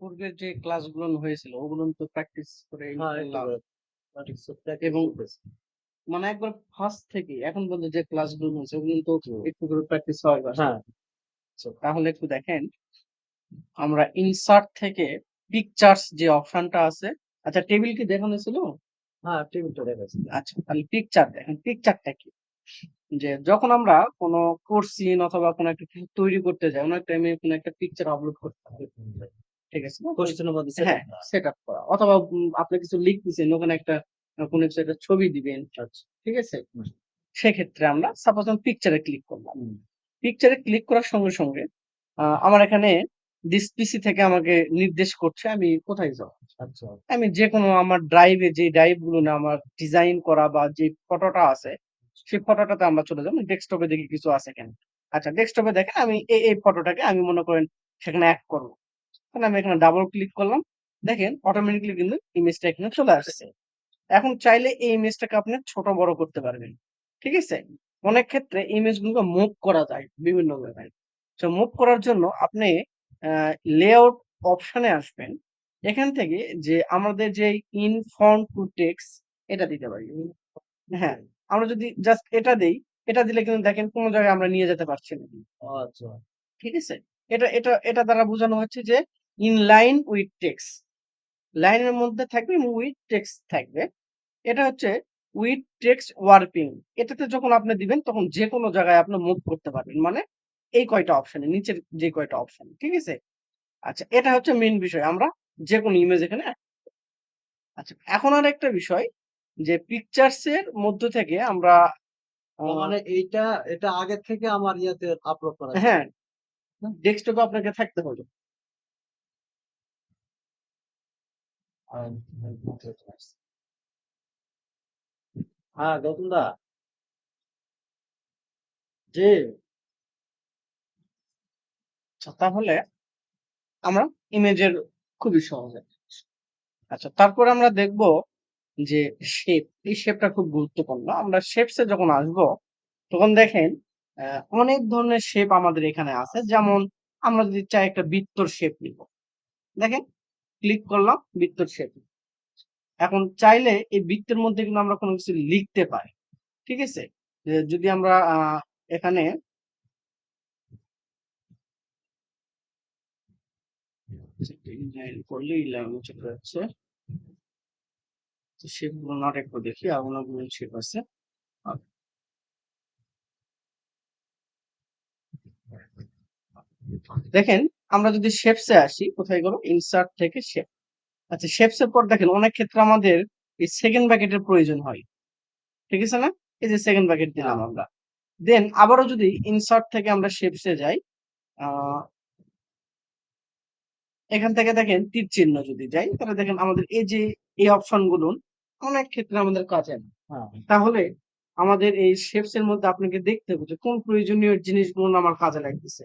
পূর্বের যে ক্লাসগুলো হয়েছিল ওগুলো তো প্র্যাকটিস করে হ্যাঁ, এবং মানে একবার ফার্স্ট থেকে এখন পর্যন্ত যে ক্লাসগুলো হয়েছে ওগুলো তো একটু করে প্র্যাকটিস হয় হ্যাঁ, তাহলে একটু দেখেন আমরা ইনসার্ট থেকে পিকচার্স যে অপশনটা আছে আচ্ছা টেবিল কি দেখানো ছিল? হ্যাঁ, টেবিলটা দেখাচ্ছি। আচ্ছা তাহলে পিকচার দেখেন পিকচারটা কি? যে যখন আমরা কোনো কোর্স সিন অথবা কোনো একটা কিছু তৈরি করতে যাই অনেক টাইমে কোনো একটা পিকচার আপলোড করতে ঠিক আছে? কোশ্চেনের মধ্যে হ্যাঁ। সেট আপ করা। অথবা আপনি কিছু লিখতেছেন ওখানে একটা কোনো কিছু একটা ছবি দিবেন। আচ্ছা। ঠিক আছে? সেক্ষেত্রে আমরা সাপোজ আমি পিকচারে ক্লিক করলাম। পিকচারে ক্লিক করার সঙ্গে সঙ্গে আমার এখানে দিস পিসি থেকে আমাকে নির্দেশ করছে আমি কোথায় যাব? আচ্ছা। আমি যে কোনো আমার ড্রাইভে যে ড্রাইভগুলো না আমার ডিজাইন করা বা যে ফটোটা আছে সেই ফটোটাতে আমরা চলে যাব। ডেস্কটপে দেখি কিছু আছে কেন। আচ্ছা ডেস্কটপে দেখেন আমি এই এই ফটোটাকে আমি মনে করেন সেখানে অ্যাড করব। তাহলে আমি এখানে ডাবল ক্লিক করলাম। দেখেন অটোমেটিকলি কিন্তু ইমেজটা এখানে চলে আসছে। এখন চাইলে এই ইমেজটাকে আপনি ছোট বড় করতে পারবেন। ঠিক আছে? অনেক ক্ষেত্রে ইমেজগুলো মুভ করা যায় বিভিন্ন জায়গায়। তো মুভ করার জন্য আপনি লেআউট অপশনে আসবেন। এখান থেকে যে আমাদের যে ইন ফন্ট টু টেক্স এটা দিতে পারি। হ্যাঁ আমরা যদি জাস্ট এটা দেই এটা দিলে কিন্তু দেখেন কোনো জায়গায় আমরা নিয়ে যেতে পারছি না। আচ্ছা। ঠিক আছে? এটা এটা এটা দ্বারা বোঝানো হচ্ছে যে ইন লাইন উইথ টেক্স লাইনের মধ্যে থাকবে এবং উইথ টেক্স থাকবে। এটা হচ্ছে উইথ টেক্সট ওয়ার্পিং। এটাতে যখন আপনি দিবেন তখন যে কোনো জায়গায় আপনি মুভ করতে পারবেন। মানে এই কয়টা অপশনে নিচের যে কয়টা অপশন ঠিক আছে? আচ্ছা এটা হচ্ছে মেন বিষয়। আমরা যে কোনো ইমেজ এখানে। আচ্ছা এখন আর একটা বিষয় যে পিকচার্স এর মধ্য থেকে আমরা মানে এইটা এটা আগের থেকে আমার ইয়াতে আপলোড করা হ্যাঁ। ডেস্কটপে আপনাকে থাকতে হবে। হ্যাঁ, গৌতম দা। জি, আচ্ছা তাহলে আমরা ইমেজের খুবই সহজ। আচ্ছা তারপর আমরা দেখব যে শেপ এই শেপটা খুব গুরুত্বপূর্ণ। আমরা শেপসে যখন আসব তখন দেখেন অনেক ধরনের শেপ আমাদের এখানে আছে। যেমন আমরা যদি চাই একটা বৃত্তর শেপ নিব। দেখেন ক্লিক করলাম, বৃত্তর শেপ এখন চাইলে এই বৃত্তের মধ্যে কিন্তু আমরা কোনো কিছু লিখতে পারি। ঠিক আছে? যদি আমরা এখানে দেখি আছে। দেখেন আমরা যদি শেপসে আসি কোথায় গেল? ইনসার্ট থেকে শেপ আচ্ছা শেপস এর পর দেখেন অনেক ক্ষেত্রে আমাদের এই সেকেন্ড ব্যাকেটের প্রয়োজন হয়। ঠিক আছে না? এই যে সেকেন্ড ব্যাকেট দিলাম আমরা। দেন আবারও যদি ইনসার্ট থেকে আমরা শেপসে যাই এখান থেকে দেখেন তীর চিহ্ন যদি যাই তাহলে দেখেন আমাদের এই যে এই অপশনগুলো অনেক ক্ষেত্রে আমাদের কাজে লাগে। হ্যাঁ, তাহলে আমাদের এই শেপস এর মধ্যে আপনাকে দেখতে হবে যে কোন প্রয়োজনীয় জিনিসগুলো আমার কাজে লাগতেছে।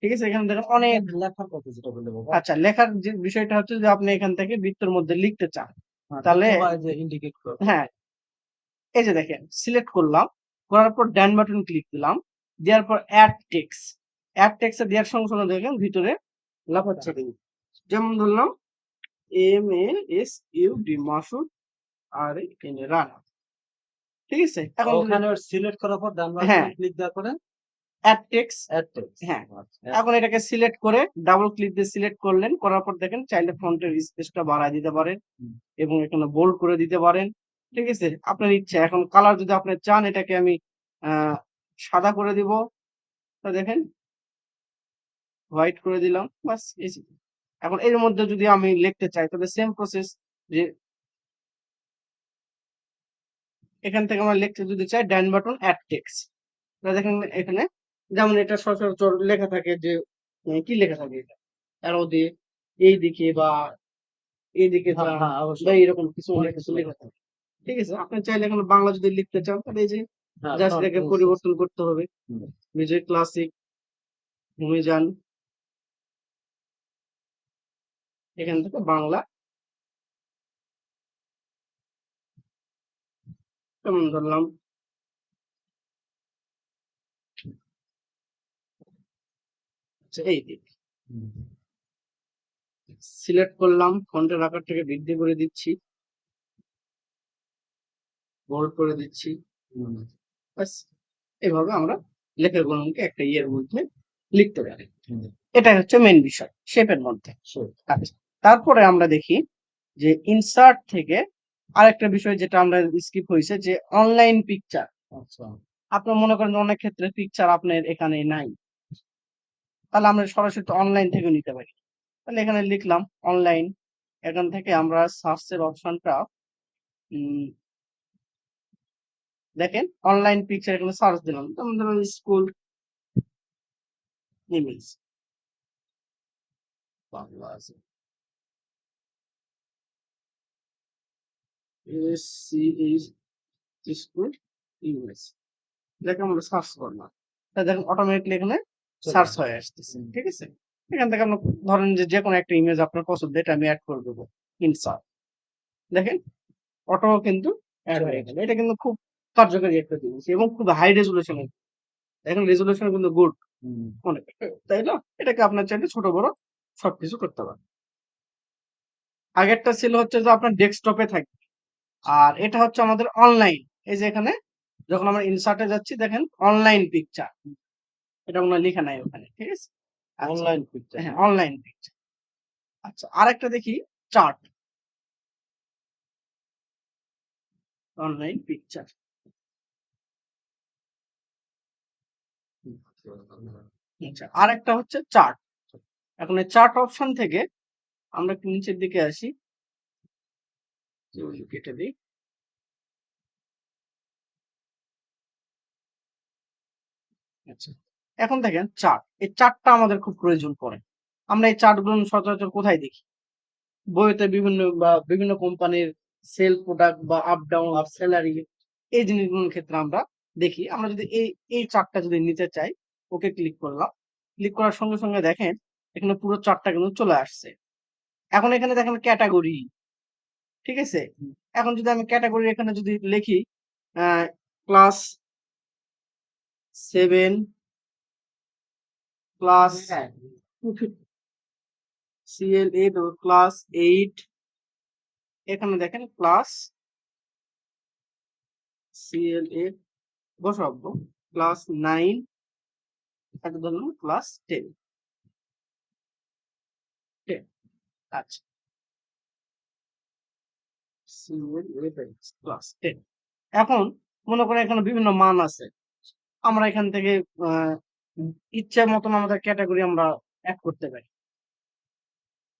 ঠিক আছে? এখানে দেখেন অনেক লেখার কথা যেটা বললে বাবা। আচ্ছা লেখার যে বিষয়টা হচ্ছে যে আপনি এখান থেকে বৃত্তের মধ্যে লিখতে চান হ্যাঁ, তাহলে- ইন্ডিকেট হ্যাঁ এই যে দেখেন সিলেক্ট করলাম করার পর ডান বাটন ক্লিক দিলাম দেওয়ার পর অ্যাড টেক্স অ্যাড টেক্সে দেওয়ার সঙ্গে সঙ্গে দেখেন ভিতরে লাফাচ্ছে। যেমন ধরলাম M A S U D Masud R N Rana. ঠিক আছে? এখন ওখানে সিলেক্ট করার পর ডান হ্যাঁ। বাটন ক্লিক দেওয়ার পরে অ্যাড টেক্স অ্যাড টেক্সট হ্যাঁ। আচ্ছা, এখন এটাকে সিলেক্ট করে ডাবল ক্লিক দিয়ে সিলেক্ট করলেন করার পর দেখেন চাইলে ফন্টের স্পেসটা বাড়ায় দিতে পারেন এবং এখানে বোল্ড করে দিতে পারেন ঠিক আছে? আপনার ইচ্ছা এখন কালার যদি আপনি চান এটাকে আমি সাদা করে দিব। তা দেখেন হোয়াইট করে দিলাম বাস এই এখন এর মধ্যে যদি আমি লিখতে চাই তবে সেম প্রসেস যে এখান থেকে আমরা লিখতে যদি চাই ডান বাটন অ্যাড টেক্সট দেখেন এখানে যেমন এটা সচরাচর লেখা থাকে যে কি লেখা থাকে এটা? অ্যারো দিয়ে এই দিকে বা এই দিকে হ্যাঁ, হ্যাঁ, বা এরকম কিছু অনেক কিছু লেখা থাকে। ঠিক আছে? আপনি চাইলে এখানে বাংলা যদি লিখতে চান তাহলে এই যে হ্যাঁ, জাস্ট এটাকে পরিবর্তন করতে হবে। বিজয় ক্লাসিক ভূমি যান। এখান থেকে বাংলা। কেমন ধরলাম আচ্ছা, এই দিক। সিলেক্ট করলাম ফন্টের আকারটাকে বৃদ্ধি করে দিচ্ছি। বোল্ড করে দিচ্ছি। এভাবে আমরা লেখাগুলোকে একটা ইয়ের মধ্যে লিখতে পারি। এটাই হচ্ছে মেন বিষয় শেপের মধ্যে। আচ্ছা তারপরে আমরা দেখি যে ইনসার্ট থেকে আরেকটা বিষয় যেটা আমরা স্কিপ হয়েছে যে অনলাইন পিকচার আচ্ছা। আপনার মনে করেন অনেক ক্ষেত্রে পিকচার আপনার এখানে নাই। তাহলে আমরা সরাসরি অনলাইন থেকে নিতে পারি। তাহলে এখানে লিখলাম অনলাইন এখান থেকে আমরা সার্চের অপশনটা দেখেন অনলাইন পিকচার এখানে সার্চ দিলাম। যেমন ধরুন স্কুল ইমেজ বাংলা আছে। স্কুল ইমেজ দেখে আমরা সার্চ করলাম। তা দেখেন অটোমেটিকলি এখানে সার্চ হয়ে আসতেছে ঠিক আছে? এখান থেকে আমরা ধরেন যে যে কোনো একটা ইমেজ আপনার পছন্দ এটা আমি অ্যাড করে দেবো ইনসার্ট দেখেন? অটো কিন্তু অ্যাড হয়ে গেল। এটা কিন্তু খুব কার্যকরী একটা জিনিস এবং খুব হাই রেজুলেশন এখন রেজুলেশন কিন্তু গুড অনেক তাই না? এটাকে আপনার চাইলে ছোট বড় সবকিছু করতে পারেন। আগেরটা ছিল হচ্ছে যে আপনার ডেস্কটপে থাকবে। আর এটা হচ্ছে আমাদের অনলাইন এই যে এখানে যখন আমরা ইনসার্টে যাচ্ছি দেখেন অনলাইন পিকচার এটা ওনার লেখা নাই ওখানে ঠিক আছে? অনলাইন পিকচার হ্যাঁ অনলাইন পিকচার আচ্ছা আরেকটা দেখি চার্ট অনলাইন পিকচার আচ্ছা আরেকটা হচ্ছে চার্ট এখন এই চার্ট অপশন থেকে আমরা একটু নিচের দিকে আসি। কেটে দিই। আচ্ছা। এখন দেখেন চার্ট এই চার্টটা আমাদের খুব প্রয়োজন পড়ে। আমরা এই চার্টগুলো সচরাচর কোথায় দেখি? বইতে বিভিন্ন বা বিভিন্ন কোম্পানির সেল প্রোডাক্ট বা আপ ডাউন আপ স্যালারি এই জিনিসগুলোর ক্ষেত্রে আমরা দেখি। আমরা যদি এই এই চার্টটা যদি নিতে চাই, ওকে ক্লিক করলাম। ক্লিক করার সঙ্গে সঙ্গে দেখেন, এখানে পুরো চার্টটা কিন্তু চলে আসছে। এখন এখানে দেখেন ক্যাটাগরি। ঠিক আছে? এখন যদি আমি ক্যাটাগরি এখানে যদি লিখি class seven class CL eight class eight এখানে দেখেন ক্লাস সিএল এইট বসাবো ক্লাস নাইন একটা ধরুন ক্লাস টেন টেন আচ্ছা। ক্লাস টেন এখন মনে করেন এখানে বিভিন্ন মান আছে। আমরা এখান থেকে আহ, ইচ্ছা মতন আমাদের ক্যাটাগরি আমরা অ্যাড করতে পারি।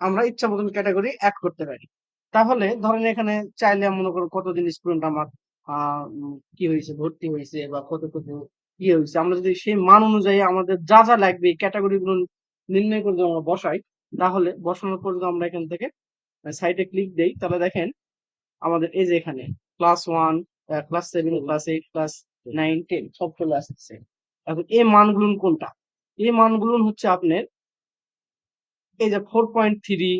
আমরা ইচ্ছা মতন ক্যাটাগরি অ্যাড করতে পারি। তাহলে ধরেন এখানে চাইলে মনে করো কতদিন স্টুডেন্ট আমার কি হয়েছে, ভর্তি হয়েছে বা কতটুকু কি হয়েছে। আমরা যদি সেই মান অনুযায়ী আমাদের যা যা লাগবে ক্যাটাগরি গুলো নির্ণয় করে যদি আমরা বসাই, তাহলে বসানোর পর যদি আমরা এখান থেকে সাইটে ক্লিক দেই, তাহলে দেখেন আমাদের এই যে এখানে class one class seven class eight class nine ten সব চলে আসতেছে এখন এই মানগুলো কোনটা? এই মানগুলো হচ্ছে আপনার এই যে ফোর পয়েন্ট থ্রি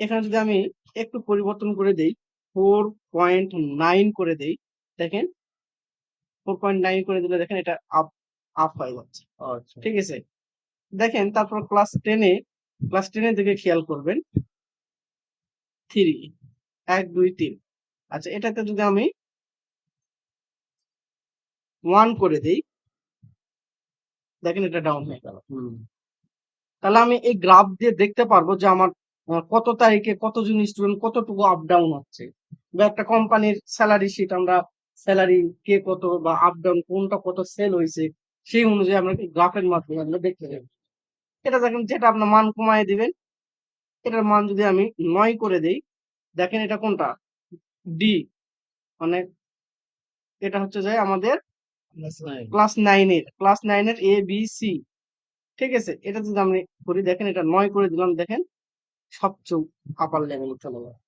এখানে যদি আমি একটু পরিবর্তন করে দেই ফোর পয়েন্ট নাইন করে দেই দেখেন ফোর পয়েন্ট নাইন করে দিলে দেখেন এটা আপ আপ হয়ে যাচ্ছে। আচ্ছা। ঠিক আছে? দেখেন তারপর ক্লাস টেনে ক্লাস টেনের দিকে খেয়াল করবেন। থ্রি এক দুই তিন। আচ্ছা এটাতে যদি আমি ওয়ান করে দেই দেখেন এটা ডাউন হয়ে গেল। হুম। তাহলে আমি এই গ্রাফ দিয়ে দেখতে পারব যে আমার কত তারিখে কতজন স্টুডেন্ট কতটুকু আপ ডাউন হচ্ছে বা একটা কোম্পানির স্যালারি শিট আমরা স্যালারি কে কত বা আপ ডাউন কোনটা কত সেল হয়েছে সেই অনুযায়ী আমরা গ্রাফের মাধ্যমে আমরা দেখতে পাবো এটা দেখেন যেটা আপনার মান কমায় দিবেন এটার মান যদি আমি নয় করে দেই দেখেন এটা কোনটা? ডি মানে এটা হচ্ছে যে আমাদের ক্লাস নাইনের ক্লাস নাইনের এ বি সি ঠিক আছে? এটা যদি আমি করি দেখেন এটা নয় করে দিলাম দেখেন। সবচেয়ে আপার লেভেলে চলে যাবে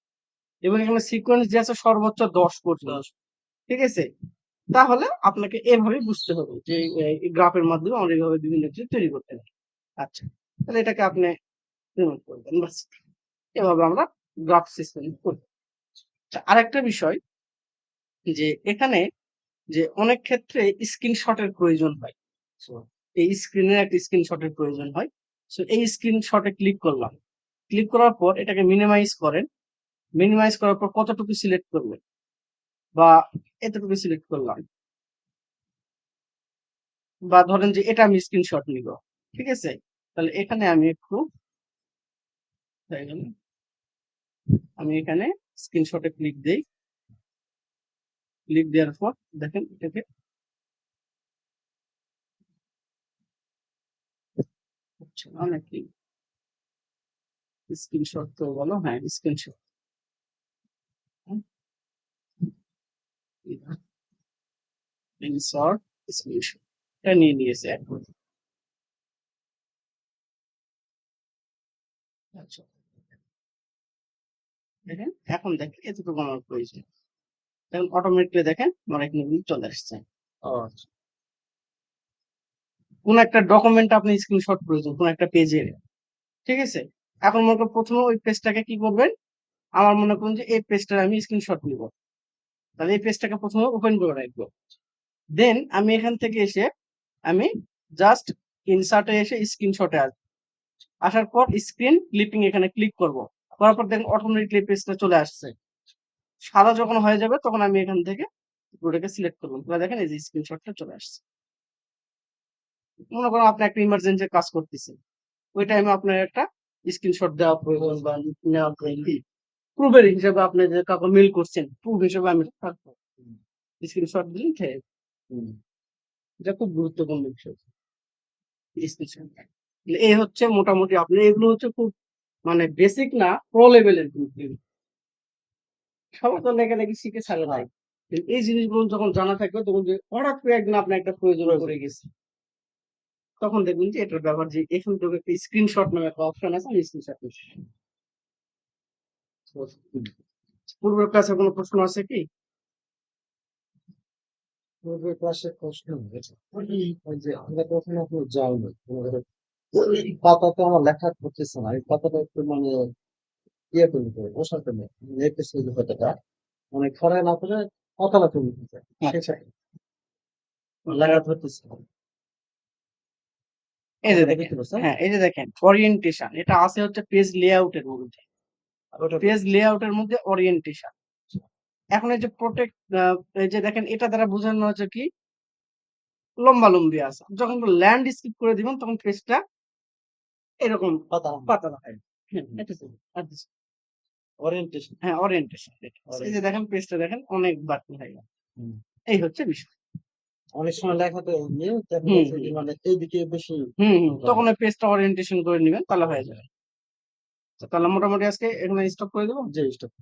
এবং এখানে সিকোয়েন্স যে আছে সর্বোচ্চ দশ পর্যন্ত। ঠিক আছে? তাহলে আপনাকে এভাবে বুঝতে হবে যে গ্রাফের মাধ্যমে আমরা এইভাবে বিভিন্ন কিছু তৈরি করতে পারি। আচ্ছা তাহলে এটাকে আপনি রিমুভ করবেন বাস এভাবে আমরা গ্রাফ সিস্টেম করি আচ্ছা, আরেকটা বিষয় যে এখানে যে অনেক ক্ষেত্রে স্ক্রিনশটের প্রয়োজন হয়। So, এই স্ক্রিনের একটা স্ক্রিনশটের প্রয়োজন হয়। সো এই স্ক্রিনশটে ক্লিক করলাম। ক্লিক করার পর এটাকে মিনিমাইজ করেন। মিনিমাইজ করার পর কতটুকু সিলেক্ট করবেন বা এতটুকু সিলেক্ট করলাম। বা ধরেন যে এটা আমি স্ক্রিনশট নিব। ঠিক আছে? তাহলে এখানে আমি একটু। আমি এখানে স্ক্রিনশটে ক্লিক দেই। ক্লিক দেওয়ার পর দেখেন এটাকে। নাকি স্ক্রিনশট তো বলো? হ্যাঁ স্ক্রিনশট ইনসার্ট স্ক্রিনশট এটা নিয়ে নিয়েছে এখন। আচ্ছা। দেখেন, এখন দেখেন, এতটুকু আমার প্রয়োজন। দেখেন অটোমেটিকলি দেখেন আমার এখানে কিন্তু চলে আসছে। আচ্ছা। কোন একটা ডকুমেন্ট আপনি স্ক্রিনশট প্রয়োজন কোন একটা পেজের ঠিক আছে? এখন মনে করেন প্রথমে ওই পেজটাকে কি করবেন? আমার মনে করুন যে এই পেজটার আমি স্ক্রিনশট নিব। তাহলে এই পেজটাকে প্রথমে ওপেন করে রাখব। দেন আমি এখান থেকে এসে আমি জাস্ট ইনসার্টে এসে স্ক্রিনশটে আসব। আসার পর স্ক্রিন ক্লিপিং এখানে ক্লিক করব। করার পর দেখেন অটোমেটিকলি পেজটা চলে আসছে। সাদা যখন হয়ে যাবে তখন আমি এখান থেকে ওটাকে সিলেক্ট করব তাহলে দেখেন এই যে স্ক্রিনশটটা চলে আসছে। মনে করুন আপনি একটা ইমার্জেন্সি কাজ করতেছেন। ওই টাইমে আপনার একটা স্ক্রিনশট দেওয়া প্রয়োজন বা নেওয়া প্রয়োজন। প্রুফের হিসেবে আপনি যে কাউকে মেল করছেন প্রুফ হিসেবে আমি থাকব। স্ক্রিনশট দিলেন খেয়ে এটা খুব গুরুত্বপূর্ণ বিষয়। স্ক্রিনশট এই হচ্ছে মোটামুটি আপনি এগুলো হচ্ছে খুব মানে বেসিক না প্রো লেভেলের সবার তো লেখালেখি শিখে ছাড়ে নাই। এই জিনিসগুলো যখন জানা থাকবে তখন যে হঠাৎ করে একদিন আপনার একটা প্রয়োজন পড়ে গেছে। তখন দেখবেন যে এটার ব্যাপার যে এখান থেকে একটা স্ক্রিনশট নামে একটা অপশন আছে আমি স্ক্রিনশট পূর্বের ক্লাসে কোনো প্রশ্ন আছে কি? পূর্বের ক্লাসে প্রশ্ন যে আমরা কখনো আপনি যাইনি। পাতাতে আমার লেখা করতেছে না। এই পাতাটা একটু মানে ইয়ে করে নিতে হবে বসাতে নেই। লিখতেছে যে পাতাটা মানে খরায় না করে করে নিতে চাই আচ্ছা। ধরতেছে। এই যে দেখেন হ্যাঁ এই যে দেখেন ওরিয়েন্টেশন এটা আছে হচ্ছে পেজ লেআউটের মধ্যে। পেজ লেআউটের মধ্যে ওরিয়েন্টেশন এখন এই যে প্রোটেক্ট এই যে দেখেন এটা দ্বারা বোঝানো হচ্ছে কি? লম্বা লম্বি আছে। যখন ল্যান্ড স্কিপ করে দিবেন তখন পেজটা এরকম পাতা পাতা ওরিয়েন্টেশন হ্যাঁ ওরিয়েন্টেশন এই যে দেখেন পেজটা দেখেন অনেক বাড়তি হয়ে গেল। এই হচ্ছে বিষয়। অনেক সময় যাচ্ছে যে মানে এইদিকে বেশি হুম হুম, তখন ওই পেজটা ওরিয়েন্টেশন করে নেবেন তাহলে হয়ে যাবে। তাহলে মোটামুটি আজকে এখানে স্টপ করে দেবো? যে স্টপ